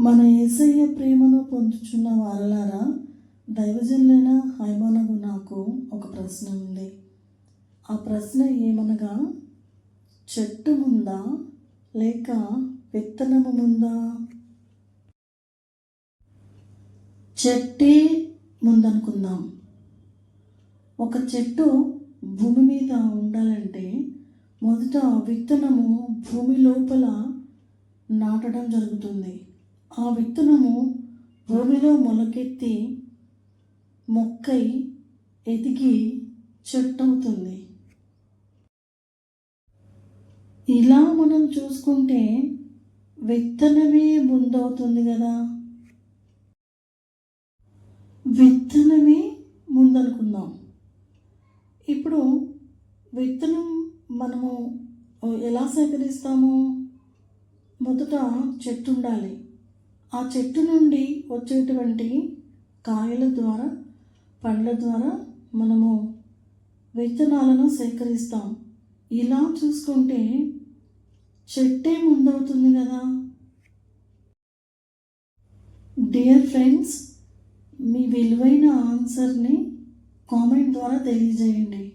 మన ఏసయ్య ప్రేమను పొందుచున్న వారలారా దైవజనులైన హైమానగు నాకు ఒక ప్రశ్న ఉంది. ఆ ప్రశ్న ఏమనగా చెట్టు ముందా లేక విత్తనము ముందా? చెట్టే ముందనుకుందాం. ఒక చెట్టు భూమి మీద ఉండాలంటే మొదట విత్తనము భూమి లోపల నాటడం జరుగుతుంది. ఆ విత్తనము భూమిలో మొలకెత్తి మొక్కై ఎదిగి చెట్టు అవుతుంది ఇలా మనం చూసుకుంటే విత్తనమే ముందవుతుంది కదా? విత్తనమే ముందనుకుందాం. ఇప్పుడు విత్తనం మనము ఎలా సేకరిస్తాము? మొదట చెట్టు ఉండాలి. ఆ చెట్టు నుండి వచ్చేటువంటి కాయల ద్వారా పండ్ల ద్వారా మనము విత్తనాలను సేకరిస్తాం. ఇలా చూసుకుంటే చెట్టే ముందవుతుంది కదా. డియర్ ఫ్రెండ్స్ మీ విలువైన ఆన్సర్ని కామెంట్ ద్వారా తెలియజేయండి.